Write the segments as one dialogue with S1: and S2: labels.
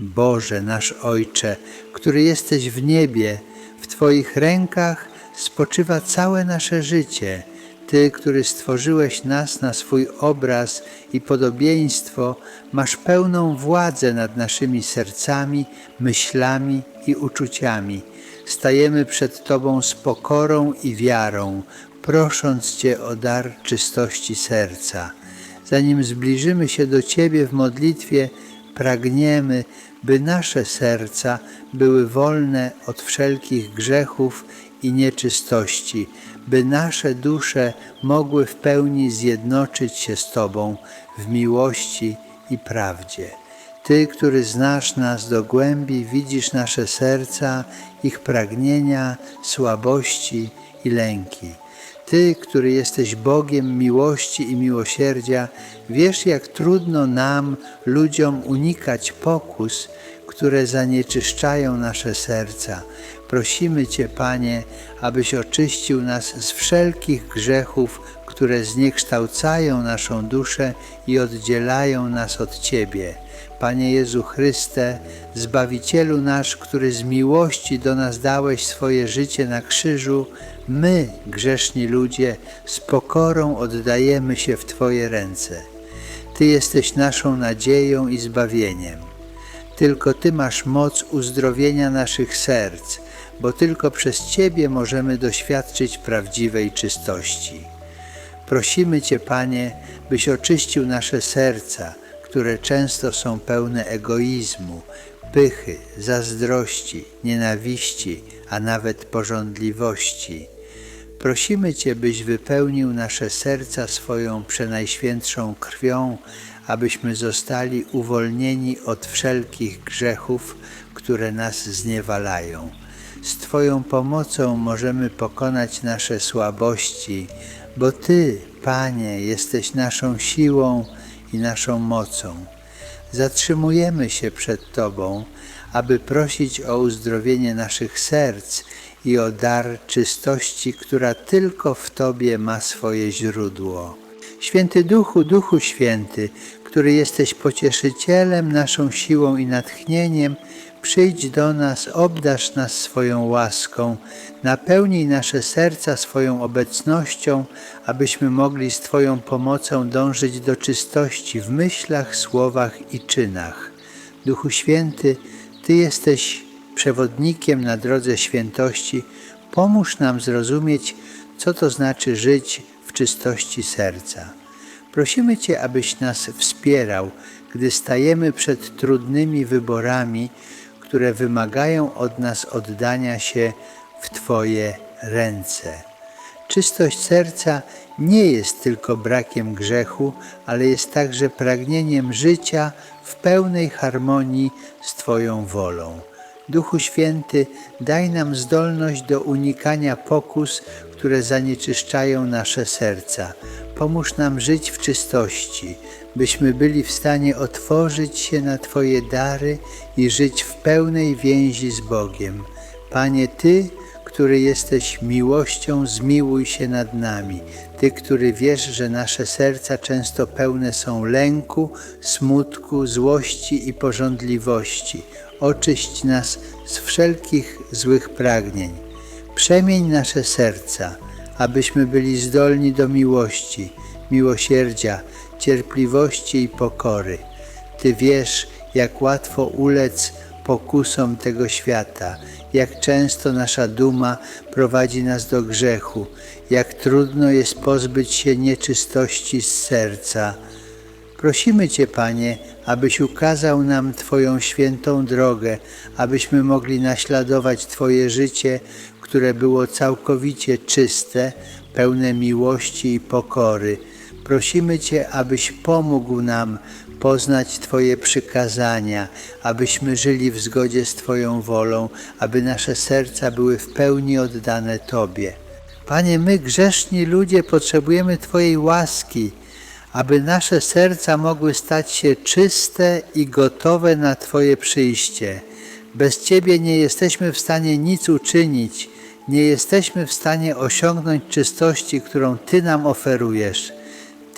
S1: Boże nasz Ojcze, który jesteś w niebie, w Twoich rękach spoczywa całe nasze życie. Ty, który stworzyłeś nas na swój obraz i podobieństwo, masz pełną władzę nad naszymi sercami, myślami i uczuciami. Stajemy przed Tobą z pokorą i wiarą, prosząc Cię o dar czystości serca. Zanim zbliżymy się do Ciebie w modlitwie, pragniemy, by nasze serca były wolne od wszelkich grzechów i nieczystości, by nasze dusze mogły w pełni zjednoczyć się z Tobą w miłości i prawdzie. Ty, który znasz nas do głębi, widzisz nasze serca, ich pragnienia, słabości i lęki. Ty, który jesteś Bogiem miłości i miłosierdzia, wiesz, jak trudno nam, ludziom, unikać pokus, które zanieczyszczają nasze serca. Prosimy Cię, Panie, abyś oczyścił nas z wszelkich grzechów, które zniekształcają naszą duszę i oddzielają nas od Ciebie. Panie Jezu Chryste, Zbawicielu nasz, który z miłości do nas dałeś swoje życie na krzyżu, my, grzeszni ludzie, z pokorą oddajemy się w Twoje ręce. Ty jesteś naszą nadzieją i zbawieniem. Tylko Ty masz moc uzdrowienia naszych serc, bo tylko przez Ciebie możemy doświadczyć prawdziwej czystości. Prosimy Cię, Panie, byś oczyścił nasze serca, które często są pełne egoizmu, pychy, zazdrości, nienawiści, a nawet pożądliwości. Prosimy Cię, byś wypełnił nasze serca swoją przenajświętszą krwią, abyśmy zostali uwolnieni od wszelkich grzechów, które nas zniewalają. Z Twoją pomocą możemy pokonać nasze słabości, bo Ty, Panie, jesteś naszą siłą i naszą mocą. Zatrzymujemy się przed Tobą, aby prosić o uzdrowienie naszych serc i o dar czystości, która tylko w Tobie ma swoje źródło. Święty Duchu, Duchu Święty, który jesteś pocieszycielem, naszą siłą i natchnieniem, przyjdź do nas, obdasz nas swoją łaską, napełnij nasze serca swoją obecnością, abyśmy mogli z Twoją pomocą dążyć do czystości w myślach, słowach i czynach. Duchu Święty, Ty jesteś przewodnikiem na drodze świętości, pomóż nam zrozumieć, co to znaczy żyć w czystości serca. Prosimy Cię, abyś nas wspierał, gdy stajemy przed trudnymi wyborami, które wymagają od nas oddania się w Twoje ręce. Czystość serca nie jest tylko brakiem grzechu, ale jest także pragnieniem życia w pełnej harmonii z Twoją wolą. Duchu Święty, daj nam zdolność do unikania pokus, które zanieczyszczają nasze serca. Pomóż nam żyć w czystości, byśmy byli w stanie otworzyć się na Twoje dary i żyć w pełnej więzi z Bogiem. Panie, Ty, który jesteś miłością, zmiłuj się nad nami. Ty, który wiesz, że nasze serca często pełne są lęku, smutku, złości i pożądliwości. Oczyść nas z wszelkich złych pragnień. Przemień nasze serca, abyśmy byli zdolni do miłości, miłosierdzia, cierpliwości i pokory. Ty wiesz, jak łatwo ulec pokusom tego świata, jak często nasza duma prowadzi nas do grzechu, jak trudno jest pozbyć się nieczystości z serca. Prosimy Cię, Panie, abyś ukazał nam Twoją świętą drogę, abyśmy mogli naśladować Twoje życie, które było całkowicie czyste, pełne miłości i pokory. Prosimy Cię, abyś pomógł nam poznać Twoje przykazania, abyśmy żyli w zgodzie z Twoją wolą, aby nasze serca były w pełni oddane Tobie. Panie, my grzeszni ludzie potrzebujemy Twojej łaski, aby nasze serca mogły stać się czyste i gotowe na Twoje przyjście. Bez Ciebie nie jesteśmy w stanie nic uczynić, nie jesteśmy w stanie osiągnąć czystości, którą Ty nam oferujesz.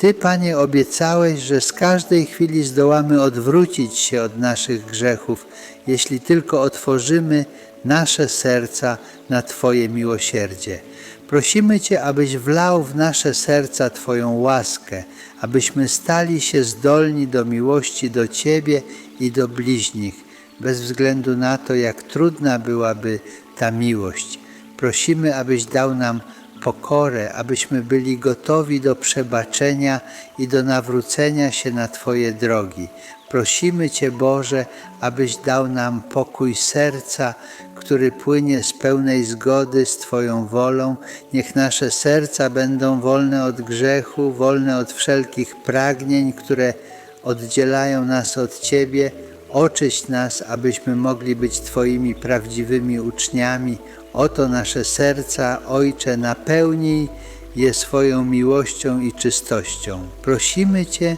S1: Ty, Panie, obiecałeś, że z każdej chwili zdołamy odwrócić się od naszych grzechów, jeśli tylko otworzymy nasze serca na Twoje miłosierdzie. Prosimy Cię, abyś wlał w nasze serca Twoją łaskę, abyśmy stali się zdolni do miłości do Ciebie i do bliźnich, bez względu na to, jak trudna byłaby ta miłość. Prosimy, abyś dał nam pokorę, abyśmy byli gotowi do przebaczenia i do nawrócenia się na Twoje drogi. Prosimy Cię, Boże, abyś dał nam pokój serca, który płynie z pełnej zgody z Twoją wolą. Niech nasze serca będą wolne od grzechu, wolne od wszelkich pragnień, które oddzielają nas od Ciebie. Oczyść nas, abyśmy mogli być Twoimi prawdziwymi uczniami. Oto nasze serca, Ojcze, napełnij je swoją miłością i czystością. Prosimy Cię,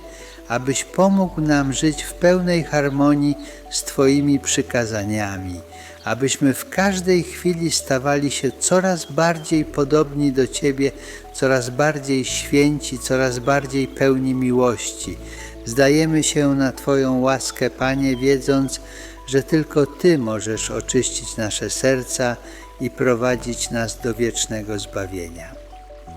S1: abyś pomógł nam żyć w pełnej harmonii z Twoimi przykazaniami, abyśmy w każdej chwili stawali się coraz bardziej podobni do Ciebie, coraz bardziej święci, coraz bardziej pełni miłości. Zdajemy się na Twoją łaskę, Panie, wiedząc, że tylko Ty możesz oczyścić nasze serca i prowadzić nas do wiecznego zbawienia.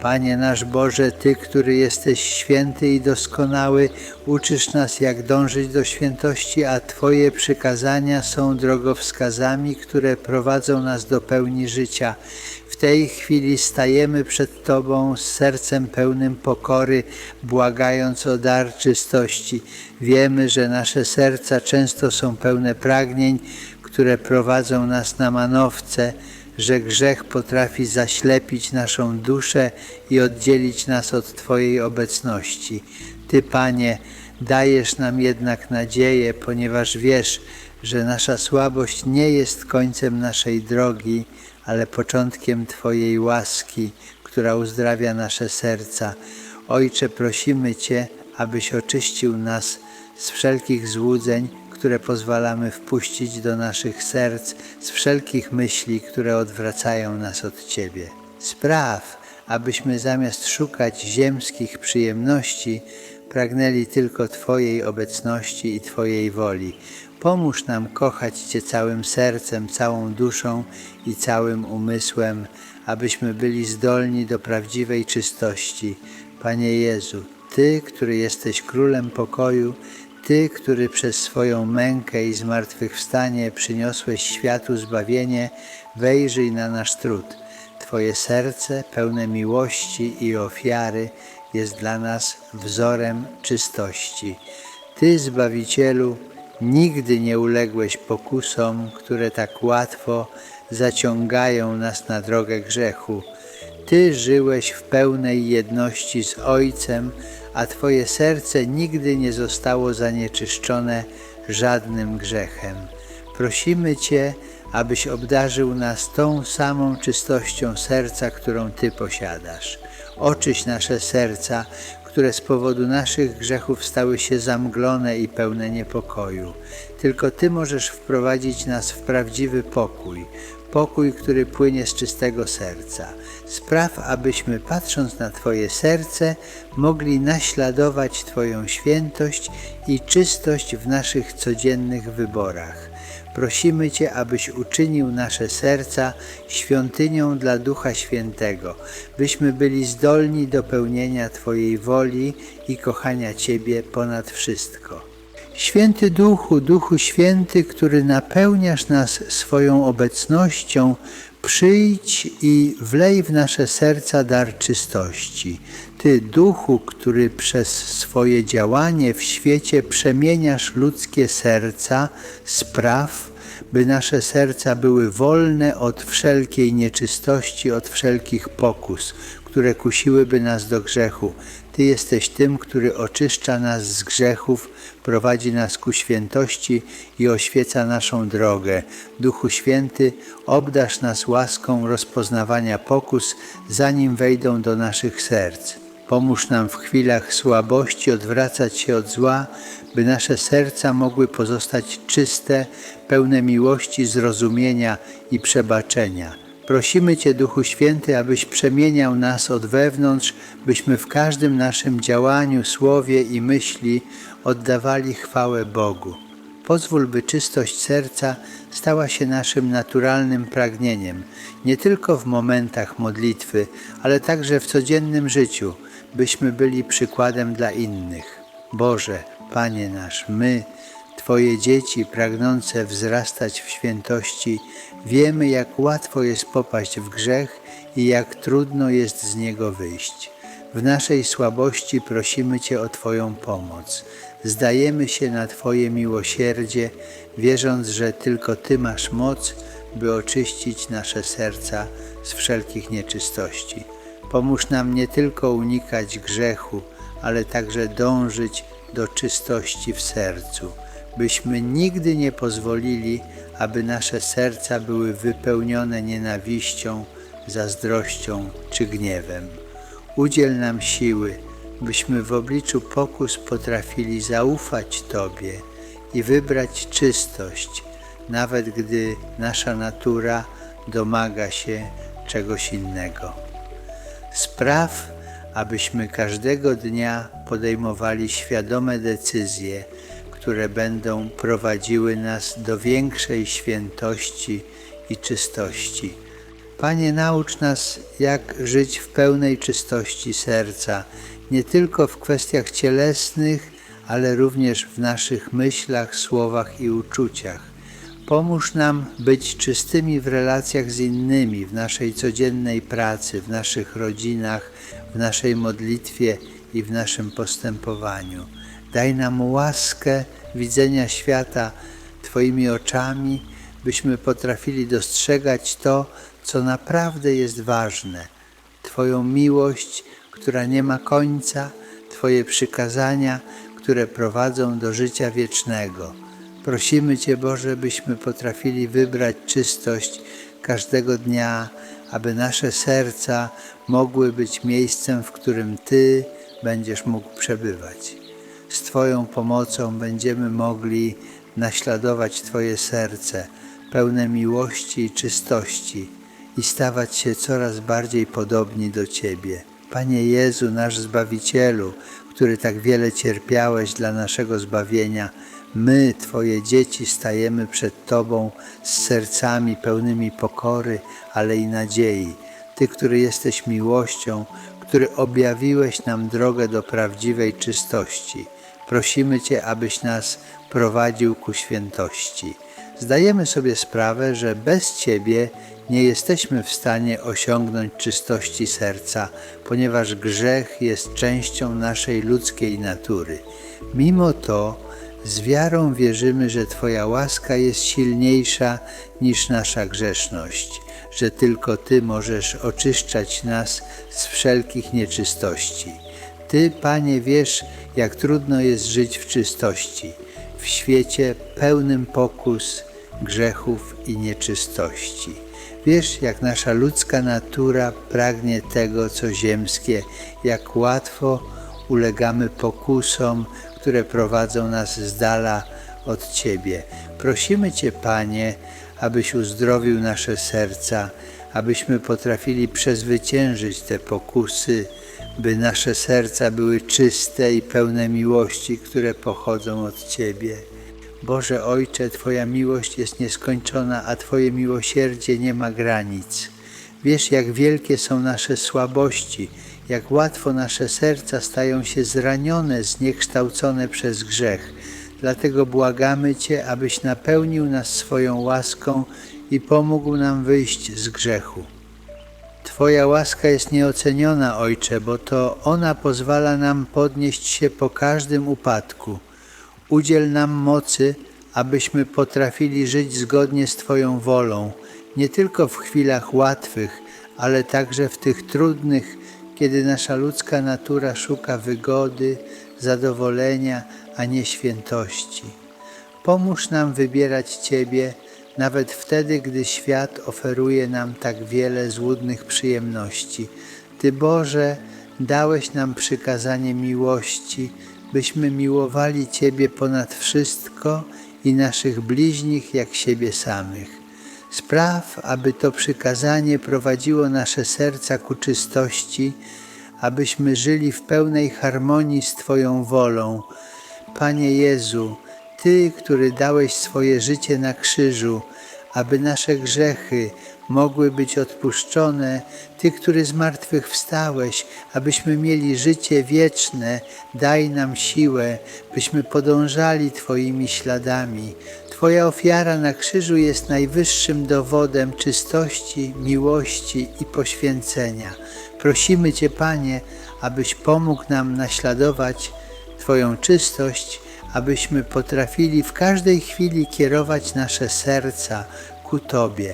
S1: Panie nasz Boże, Ty, który jesteś święty i doskonały, uczysz nas, jak dążyć do świętości, a Twoje przykazania są drogowskazami, które prowadzą nas do pełni życia. W tej chwili stajemy przed Tobą z sercem pełnym pokory, błagając o dar czystości. Wiemy, że nasze serca często są pełne pragnień, które prowadzą nas na manowce, że grzech potrafi zaślepić naszą duszę i oddzielić nas od Twojej obecności. Ty, Panie, dajesz nam jednak nadzieję, ponieważ wiesz, że nasza słabość nie jest końcem naszej drogi, ale początkiem Twojej łaski, która uzdrawia nasze serca. Ojcze, prosimy Cię, abyś oczyścił nas z wszelkich złudzeń, które pozwalamy wpuścić do naszych serc, z wszelkich myśli, które odwracają nas od Ciebie. Spraw, abyśmy zamiast szukać ziemskich przyjemności, pragnęli tylko Twojej obecności i Twojej woli. Pomóż nam kochać Cię całym sercem, całą duszą i całym umysłem, abyśmy byli zdolni do prawdziwej czystości. Panie Jezu, Ty, który jesteś królem pokoju, ty, który przez swoją mękę i zmartwychwstanie przyniosłeś światu zbawienie, wejrzyj na nasz trud. Twoje serce, pełne miłości i ofiary, jest dla nas wzorem czystości. Ty, Zbawicielu, nigdy nie uległeś pokusom, które tak łatwo zaciągają nas na drogę grzechu. Ty żyłeś w pełnej jedności z Ojcem, a Twoje serce nigdy nie zostało zanieczyszczone żadnym grzechem. Prosimy Cię, abyś obdarzył nas tą samą czystością serca, którą Ty posiadasz. Oczyś nasze serca, które z powodu naszych grzechów stały się zamglone i pełne niepokoju. Tylko Ty możesz wprowadzić nas w prawdziwy pokój, pokój, który płynie z czystego serca. Spraw, abyśmy patrząc na Twoje serce, mogli naśladować Twoją świętość i czystość w naszych codziennych wyborach. Prosimy Cię, abyś uczynił nasze serca świątynią dla Ducha Świętego, byśmy byli zdolni do pełnienia Twojej woli i kochania Ciebie ponad wszystko. Święty Duchu, Duchu Święty, który napełniasz nas swoją obecnością, przyjdź i wlej w nasze serca dar czystości. Ty, Duchu, który przez swoje działanie w świecie przemieniasz ludzkie serca, spraw, by nasze serca były wolne od wszelkiej nieczystości, od wszelkich pokus, które kusiłyby nas do grzechu. Ty jesteś tym, który oczyszcza nas z grzechów, prowadzi nas ku świętości i oświeca naszą drogę. Duchu Święty, obdasz nas łaską rozpoznawania pokus, zanim wejdą do naszych serc. Pomóż nam w chwilach słabości odwracać się od zła, by nasze serca mogły pozostać czyste, pełne miłości, zrozumienia i przebaczenia. Prosimy Cię, Duchu Święty, abyś przemieniał nas od wewnątrz, byśmy w każdym naszym działaniu, słowie i myśli oddawali chwałę Bogu. Pozwól, by czystość serca stała się naszym naturalnym pragnieniem, nie tylko w momentach modlitwy, ale także w codziennym życiu, byśmy byli przykładem dla innych. Boże, Panie nasz, my, Twoje dzieci pragnące wzrastać w świętości, wiemy, jak łatwo jest popaść w grzech i jak trudno jest z niego wyjść. W naszej słabości prosimy Cię o Twoją pomoc. Zdajemy się na Twoje miłosierdzie, wierząc, że tylko Ty masz moc, by oczyścić nasze serca z wszelkich nieczystości. Pomóż nam nie tylko unikać grzechu, ale także dążyć do czystości w sercu, byśmy nigdy nie pozwolili, aby nasze serca były wypełnione nienawiścią, zazdrością czy gniewem. Udziel nam siły, byśmy w obliczu pokus potrafili zaufać Tobie i wybrać czystość, nawet gdy nasza natura domaga się czegoś innego. Spraw, abyśmy każdego dnia podejmowali świadome decyzje, które będą prowadziły nas do większej świętości i czystości. Panie, naucz nas, jak żyć w pełnej czystości serca, nie tylko w kwestiach cielesnych, ale również w naszych myślach, słowach i uczuciach. Pomóż nam być czystymi w relacjach z innymi, w naszej codziennej pracy, w naszych rodzinach, w naszej modlitwie i w naszym postępowaniu. Daj nam łaskę widzenia świata Twoimi oczami, byśmy potrafili dostrzegać to, co naprawdę jest ważne. Twoją miłość, która nie ma końca, Twoje przykazania, które prowadzą do życia wiecznego. Prosimy Cię, Boże, byśmy potrafili wybrać czystość każdego dnia, aby nasze serca mogły być miejscem, w którym Ty będziesz mógł przebywać. Z Twoją pomocą będziemy mogli naśladować Twoje serce, pełne miłości i czystości i stawać się coraz bardziej podobni do Ciebie. Panie Jezu, nasz Zbawicielu, który tak wiele cierpiałeś dla naszego zbawienia, my, Twoje dzieci, stajemy przed Tobą z sercami pełnymi pokory, ale i nadziei. Ty, który jesteś miłością, który objawiłeś nam drogę do prawdziwej czystości. Prosimy Cię, abyś nas prowadził ku świętości. Zdajemy sobie sprawę, że bez Ciebie nie jesteśmy w stanie osiągnąć czystości serca, ponieważ grzech jest częścią naszej ludzkiej natury. Mimo to z wiarą wierzymy, że Twoja łaska jest silniejsza niż nasza grzeszność, że tylko Ty możesz oczyszczać nas z wszelkich nieczystości. Ty, Panie, wiesz, jak trudno jest żyć w czystości, w świecie pełnym pokus, grzechów i nieczystości. Wiesz, jak nasza ludzka natura pragnie tego, co ziemskie, jak łatwo ulegamy pokusom, które prowadzą nas z dala od Ciebie. Prosimy Cię, Panie, abyś uzdrowił nasze serca, abyśmy potrafili przezwyciężyć te pokusy, by nasze serca były czyste i pełne miłości, które pochodzą od Ciebie. Boże Ojcze, Twoja miłość jest nieskończona, a Twoje miłosierdzie nie ma granic. Wiesz, jak wielkie są nasze słabości, jak łatwo nasze serca stają się zranione, zniekształcone przez grzech. Dlatego błagamy Cię, abyś napełnił nas swoją łaską i pomógł nam wyjść z grzechu. Twoja łaska jest nieoceniona, Ojcze, bo to ona pozwala nam podnieść się po każdym upadku. Udziel nam mocy, abyśmy potrafili żyć zgodnie z Twoją wolą, nie tylko w chwilach łatwych, ale także w tych trudnych, kiedy nasza ludzka natura szuka wygody, zadowolenia, a nie świętości. Pomóż nam wybierać Ciebie, nawet wtedy, gdy świat oferuje nam tak wiele złudnych przyjemności. Ty, Boże, dałeś nam przykazanie miłości, byśmy miłowali Ciebie ponad wszystko i naszych bliźnich jak siebie samych. Spraw, aby to przykazanie prowadziło nasze serca ku czystości, abyśmy żyli w pełnej harmonii z Twoją wolą. Panie Jezu, Ty, który dałeś swoje życie na krzyżu, aby nasze grzechy mogły być odpuszczone, Ty, który z martwych wstałeś, abyśmy mieli życie wieczne, daj nam siłę, byśmy podążali Twoimi śladami. Twoja ofiara na krzyżu jest najwyższym dowodem czystości, miłości i poświęcenia. Prosimy Cię, Panie, abyś pomógł nam naśladować Twoją czystość, abyśmy potrafili w każdej chwili kierować nasze serca ku Tobie.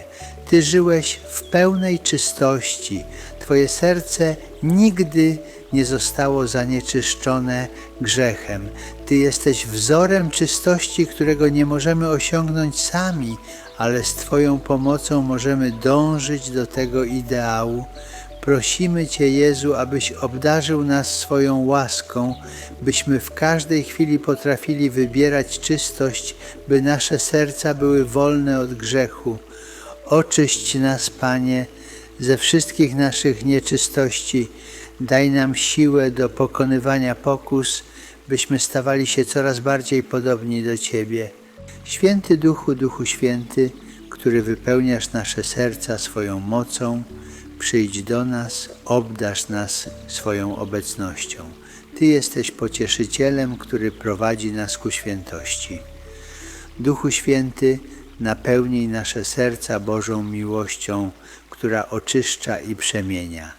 S1: Ty żyłeś w pełnej czystości. Twoje serce nigdy nie zostało zanieczyszczone grzechem. Ty jesteś wzorem czystości, którego nie możemy osiągnąć sami, ale z Twoją pomocą możemy dążyć do tego ideału. Prosimy Cię, Jezu, abyś obdarzył nas swoją łaską, byśmy w każdej chwili potrafili wybierać czystość, by nasze serca były wolne od grzechu. Oczyść nas, Panie, ze wszystkich naszych nieczystości. Daj nam siłę do pokonywania pokus, byśmy stawali się coraz bardziej podobni do Ciebie. Święty Duchu, Duchu Święty, który wypełniasz nasze serca swoją mocą, przyjdź do nas, obdasz nas swoją obecnością. Ty jesteś pocieszycielem, który prowadzi nas ku świętości. Duchu Święty, napełnij nasze serca Bożą miłością, która oczyszcza i przemienia.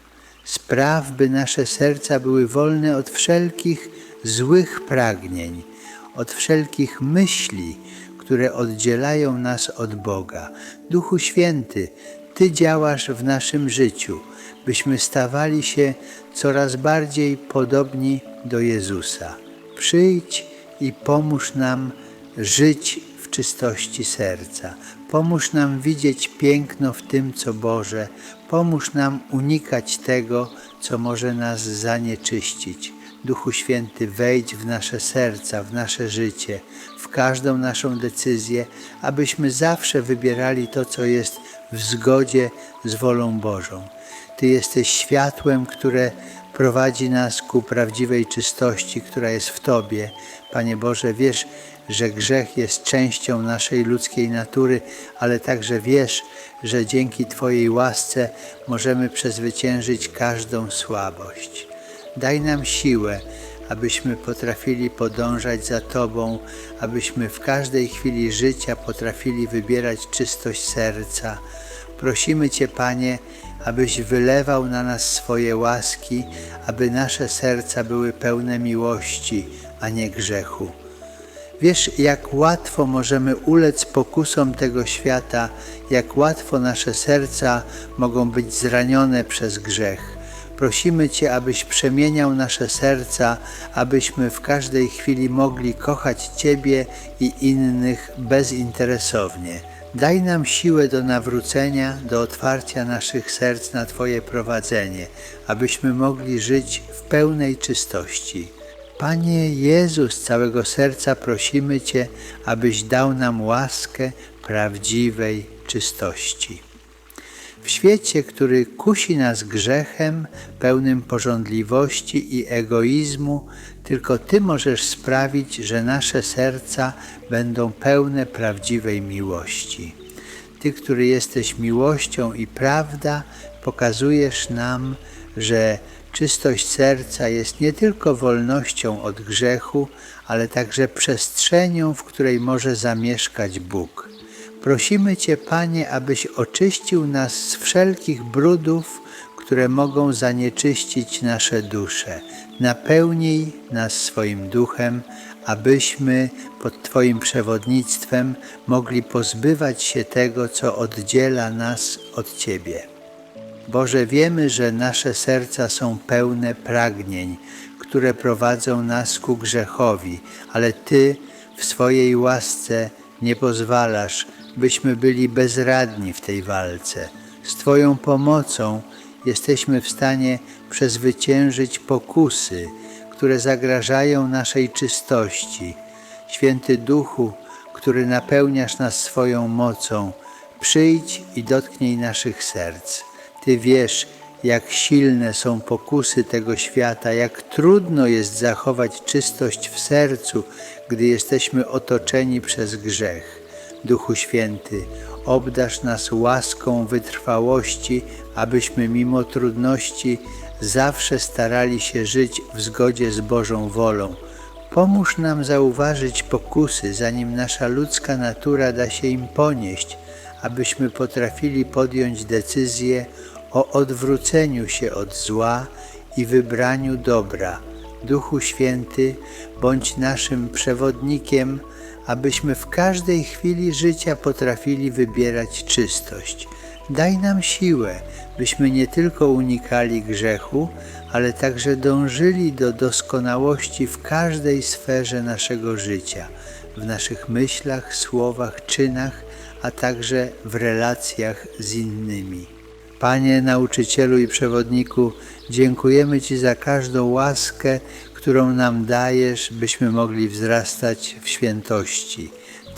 S1: Spraw, by nasze serca były wolne od wszelkich złych pragnień, od wszelkich myśli, które oddzielają nas od Boga. Duchu Święty, Ty działasz w naszym życiu, byśmy stawali się coraz bardziej podobni do Jezusa. Przyjdź i pomóż nam żyć w czystości serca. Pomóż nam widzieć piękno w tym, co Boże. Pomóż nam unikać tego, co może nas zanieczyścić. Duchu Święty, wejdź w nasze serca, w nasze życie, w każdą naszą decyzję, abyśmy zawsze wybierali to, co jest w zgodzie z wolą Bożą. Ty jesteś światłem, które prowadzi nas ku prawdziwej czystości, która jest w Tobie. Panie Boże, wiesz, że grzech jest częścią naszej ludzkiej natury, ale także wiesz, że dzięki Twojej łasce możemy przezwyciężyć każdą słabość. Daj nam siłę, abyśmy potrafili podążać za Tobą, abyśmy w każdej chwili życia potrafili wybierać czystość serca. Prosimy Cię, Panie, abyś wylewał na nas swoje łaski, aby nasze serca były pełne miłości, a nie grzechu. Wiesz, jak łatwo możemy ulec pokusom tego świata, jak łatwo nasze serca mogą być zranione przez grzech. Prosimy Cię, abyś przemieniał nasze serca, abyśmy w każdej chwili mogli kochać Ciebie i innych bezinteresownie. Daj nam siłę do nawrócenia, do otwarcia naszych serc na Twoje prowadzenie, abyśmy mogli żyć w pełnej czystości. Panie Jezu, z całego serca prosimy Cię, abyś dał nam łaskę prawdziwej czystości. W świecie, który kusi nas grzechem, pełnym pożądliwości i egoizmu, tylko Ty możesz sprawić, że nasze serca będą pełne prawdziwej miłości. Ty, który jesteś miłością i prawda, pokazujesz nam, że czystość serca jest nie tylko wolnością od grzechu, ale także przestrzenią, w której może zamieszkać Bóg. Prosimy Cię, Panie, abyś oczyścił nas z wszelkich brudów, które mogą zanieczyścić nasze dusze. Napełnij nas swoim duchem, abyśmy pod Twoim przewodnictwem mogli pozbywać się tego, co oddziela nas od Ciebie. Boże, wiemy, że nasze serca są pełne pragnień, które prowadzą nas ku grzechowi, ale Ty w swojej łasce nie pozwalasz, byśmy byli bezradni w tej walce. Z Twoją pomocą jesteśmy w stanie przezwyciężyć pokusy, które zagrażają naszej czystości. Święty Duchu, który napełniasz nas swoją mocą, Przyjdź i dotknij naszych serc. Ty wiesz, jak silne są pokusy tego świata, jak trudno jest zachować czystość w sercu, gdy jesteśmy otoczeni przez grzech. Duchu Święty, obdasz nas łaską wytrwałości, abyśmy mimo trudności zawsze starali się żyć w zgodzie z Bożą wolą. Pomóż nam zauważyć pokusy, zanim nasza ludzka natura da się im ponieść, abyśmy potrafili podjąć decyzję o odwróceniu się od zła i wybraniu dobra. Duchu Święty, bądź naszym przewodnikiem, abyśmy w każdej chwili życia potrafili wybierać czystość. Daj nam siłę, byśmy nie tylko unikali grzechu, ale także dążyli do doskonałości w każdej sferze naszego życia, w naszych myślach, słowach, czynach, a także w relacjach z innymi. Panie nauczycielu i przewodniku, dziękujemy Ci za każdą łaskę, którą nam dajesz, byśmy mogli wzrastać w świętości.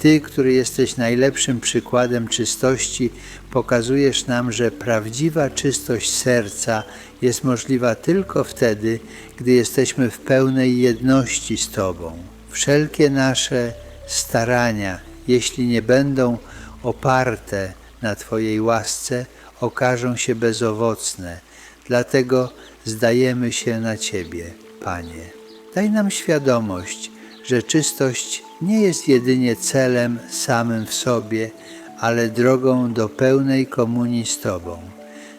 S1: Ty, który jesteś najlepszym przykładem czystości, pokazujesz nam, że prawdziwa czystość serca jest możliwa tylko wtedy, gdy jesteśmy w pełnej jedności z Tobą. Wszelkie nasze starania, jeśli nie będą oparte na Twojej łasce, okażą się bezowocne. Dlatego zdajemy się na Ciebie, Panie. Daj nam świadomość, że czystość nie jest jedynie celem samym w sobie, ale drogą do pełnej komunii z Tobą.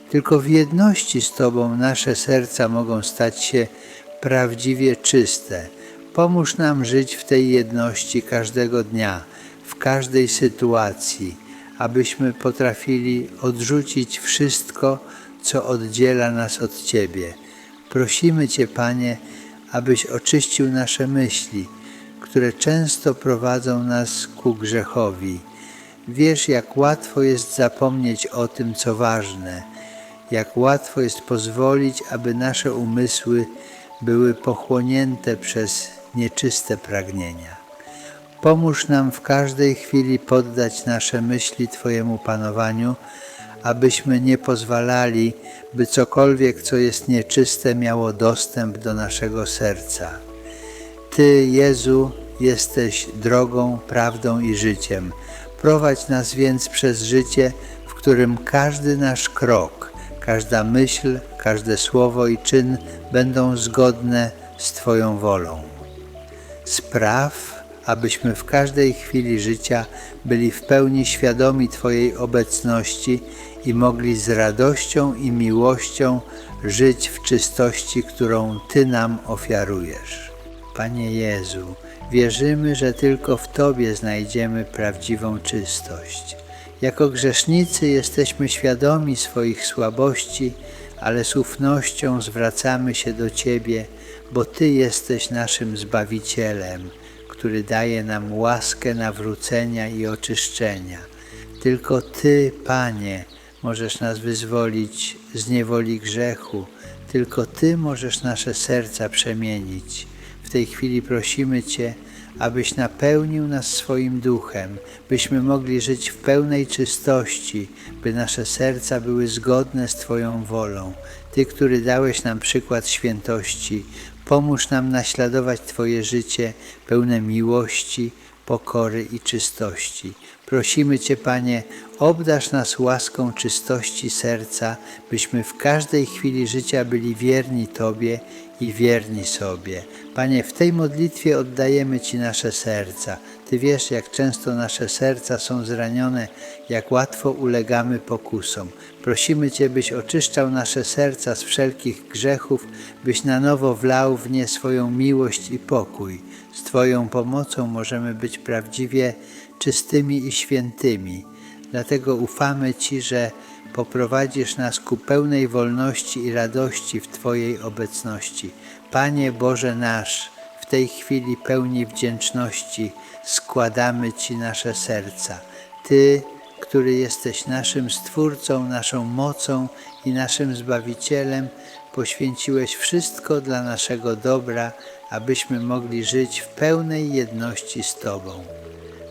S1: Tylko w jedności z Tobą nasze serca mogą stać się prawdziwie czyste. Pomóż nam żyć w tej jedności każdego dnia, w każdej sytuacji, abyśmy potrafili odrzucić wszystko, co oddziela nas od Ciebie. Prosimy Cię, Panie, abyś oczyścił nasze myśli, które często prowadzą nas ku grzechowi. Wiesz, jak łatwo jest zapomnieć o tym, co ważne, jak łatwo jest pozwolić, aby nasze umysły były pochłonięte przez nieczyste pragnienia. Pomóż nam w każdej chwili poddać nasze myśli Twojemu panowaniu, abyśmy nie pozwalali, by cokolwiek, co jest nieczyste, miało dostęp do naszego serca. Ty, Jezu, jesteś drogą, prawdą i życiem. Prowadź nas więc przez życie, w którym każdy nasz krok, każda myśl, każde słowo i czyn będą zgodne z Twoją wolą. Spraw, abyśmy w każdej chwili życia byli w pełni świadomi Twojej obecności i mogli z radością i miłością żyć w czystości, którą Ty nam ofiarujesz. Panie Jezu, wierzymy, że tylko w Tobie znajdziemy prawdziwą czystość. Jako grzesznicy jesteśmy świadomi swoich słabości, ale z ufnością zwracamy się do Ciebie, bo Ty jesteś naszym Zbawicielem, który daje nam łaskę nawrócenia i oczyszczenia. Tylko Ty, Panie, możesz nas wyzwolić z niewoli grzechu, tylko Ty możesz nasze serca przemienić. W tej chwili prosimy Cię, abyś napełnił nas swoim duchem, byśmy mogli żyć w pełnej czystości, by nasze serca były zgodne z Twoją wolą. Ty, który dałeś nam przykład świętości, pomóż nam naśladować Twoje życie pełne miłości, pokory i czystości. Prosimy Cię, Panie, obdasz nas łaską czystości serca, byśmy w każdej chwili życia byli wierni Tobie i wierni sobie. Panie, w tej modlitwie oddajemy Ci nasze serca. Ty wiesz, jak często nasze serca są zranione, jak łatwo ulegamy pokusom. Prosimy Cię, byś oczyszczał nasze serca z wszelkich grzechów, byś na nowo wlał w nie swoją miłość i pokój. Z Twoją pomocą możemy być prawdziwie czystymi i świętymi. Dlatego ufamy Ci, że poprowadzisz nas ku pełnej wolności i radości w Twojej obecności. Panie Boże nasz, w tej chwili pełni wdzięczności składamy Ci nasze serca. Ty, który jesteś naszym Stwórcą, naszą mocą i naszym Zbawicielem, poświęciłeś wszystko dla naszego dobra, abyśmy mogli żyć w pełnej jedności z Tobą.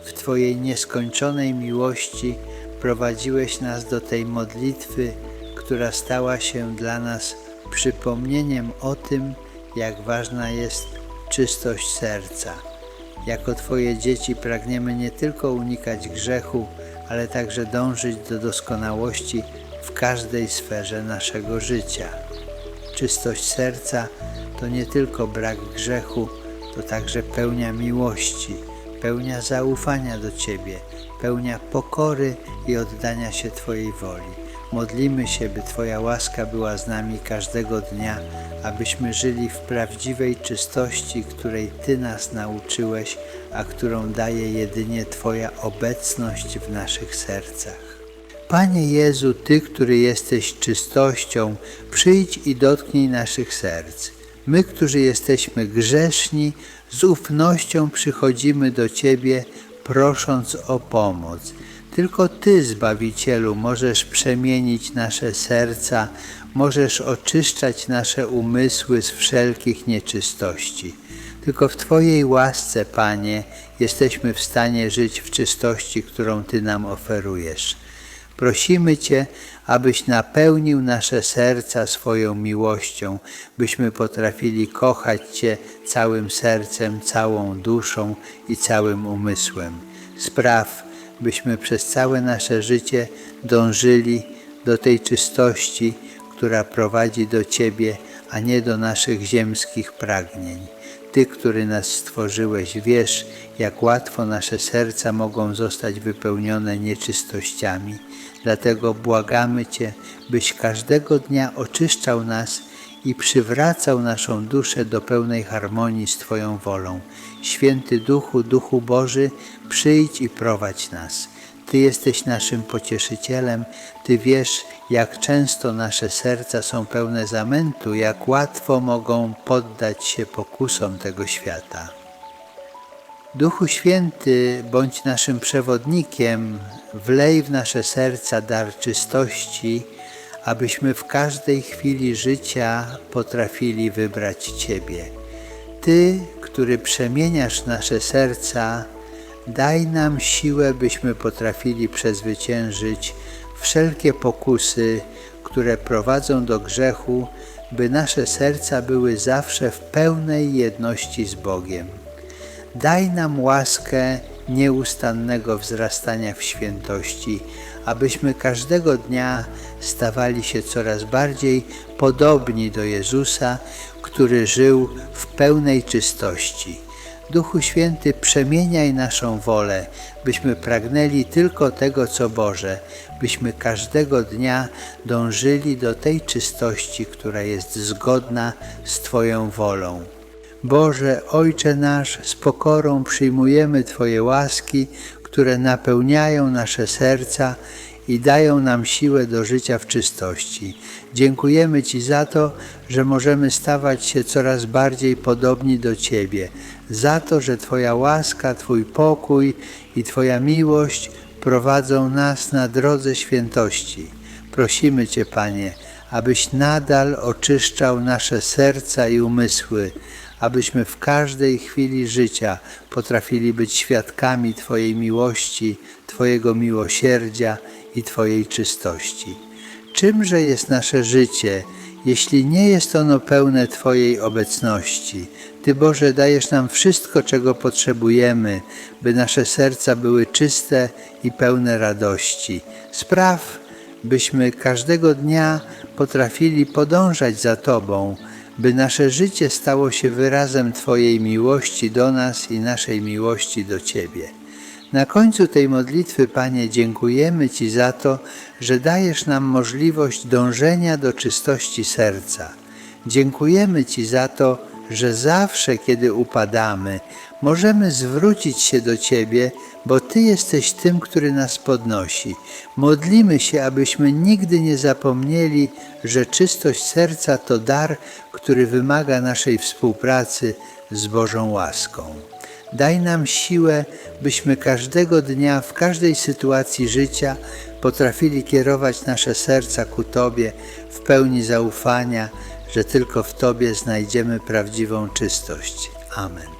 S1: W Twojej nieskończonej miłości prowadziłeś nas do tej modlitwy, która stała się dla nas przypomnieniem o tym, jak ważna jest czystość serca. Jako Twoje dzieci pragniemy nie tylko unikać grzechu, ale także dążyć do doskonałości w każdej sferze naszego życia. Czystość serca to nie tylko brak grzechu, to także pełnia miłości, pełnia zaufania do Ciebie, pełnia pokory i oddania się Twojej woli. Modlimy się, by Twoja łaska była z nami każdego dnia, abyśmy żyli w prawdziwej czystości, której Ty nas nauczyłeś, a którą daje jedynie Twoja obecność w naszych sercach. Panie Jezu, Ty, który jesteś czystością, przyjdź i dotknij naszych serc. My, którzy jesteśmy grzeszni, z ufnością przychodzimy do Ciebie, prosząc o pomoc. Tylko Ty, Zbawicielu, możesz przemienić nasze serca, możesz oczyszczać nasze umysły z wszelkich nieczystości. Tylko w Twojej łasce, Panie, jesteśmy w stanie żyć w czystości, którą Ty nam oferujesz. Prosimy Cię, abyś napełnił nasze serca swoją miłością, byśmy potrafili kochać Cię całym sercem, całą duszą i całym umysłem. Spraw, byśmy przez całe nasze życie dążyli do tej czystości, która prowadzi do Ciebie, a nie do naszych ziemskich pragnień. Ty, który nas stworzyłeś, wiesz, jak łatwo nasze serca mogą zostać wypełnione nieczystościami. Dlatego błagamy Cię, byś każdego dnia oczyszczał nas i przywracał naszą duszę do pełnej harmonii z Twoją wolą. Święty Duchu, Duchu Boży, przyjdź i prowadź nas. Ty jesteś naszym pocieszycielem, Ty wiesz, jak często nasze serca są pełne zamętu, jak łatwo mogą poddać się pokusom tego świata. Duchu Święty, bądź naszym przewodnikiem, wlej w nasze serca dar czystości, abyśmy w każdej chwili życia potrafili wybrać Ciebie. Ty, który przemieniasz nasze serca, daj nam siłę, byśmy potrafili przezwyciężyć wszelkie pokusy, które prowadzą do grzechu, by nasze serca były zawsze w pełnej jedności z Bogiem. Daj nam łaskę nieustannego wzrastania w świętości, abyśmy każdego dnia stawali się coraz bardziej podobni do Jezusa, który żył w pełnej czystości. Duchu Święty, przemieniaj naszą wolę, byśmy pragnęli tylko tego, co Boże, byśmy każdego dnia dążyli do tej czystości, która jest zgodna z Twoją wolą. Boże, Ojcze nasz, z pokorą przyjmujemy Twoje łaski, które napełniają nasze serca i dają nam siłę do życia w czystości. Dziękujemy Ci za to, że możemy stawać się coraz bardziej podobni do Ciebie, za to, że Twoja łaska, Twój pokój i Twoja miłość prowadzą nas na drodze świętości. Prosimy Cię, Panie, abyś nadal oczyszczał nasze serca i umysły, abyśmy w każdej chwili życia potrafili być świadkami Twojej miłości, Twojego miłosierdzia i Twojej czystości. Czymże jest nasze życie, jeśli nie jest ono pełne Twojej obecności? Ty, Boże, dajesz nam wszystko, czego potrzebujemy, by nasze serca były czyste i pełne radości. Spraw, byśmy każdego dnia potrafili podążać za Tobą, by nasze życie stało się wyrazem Twojej miłości do nas i naszej miłości do Ciebie. Na końcu tej modlitwy, Panie, dziękujemy Ci za to, że dajesz nam możliwość dążenia do czystości serca. Dziękujemy Ci za to, że zawsze, kiedy upadamy, możemy zwrócić się do Ciebie, bo Ty jesteś tym, który nas podnosi. Modlimy się, abyśmy nigdy nie zapomnieli, że czystość serca to dar, który wymaga naszej współpracy z Bożą łaską. Daj nam siłę, byśmy każdego dnia, w każdej sytuacji życia potrafili kierować nasze serca ku Tobie w pełni zaufania, że tylko w Tobie znajdziemy prawdziwą czystość. Amen.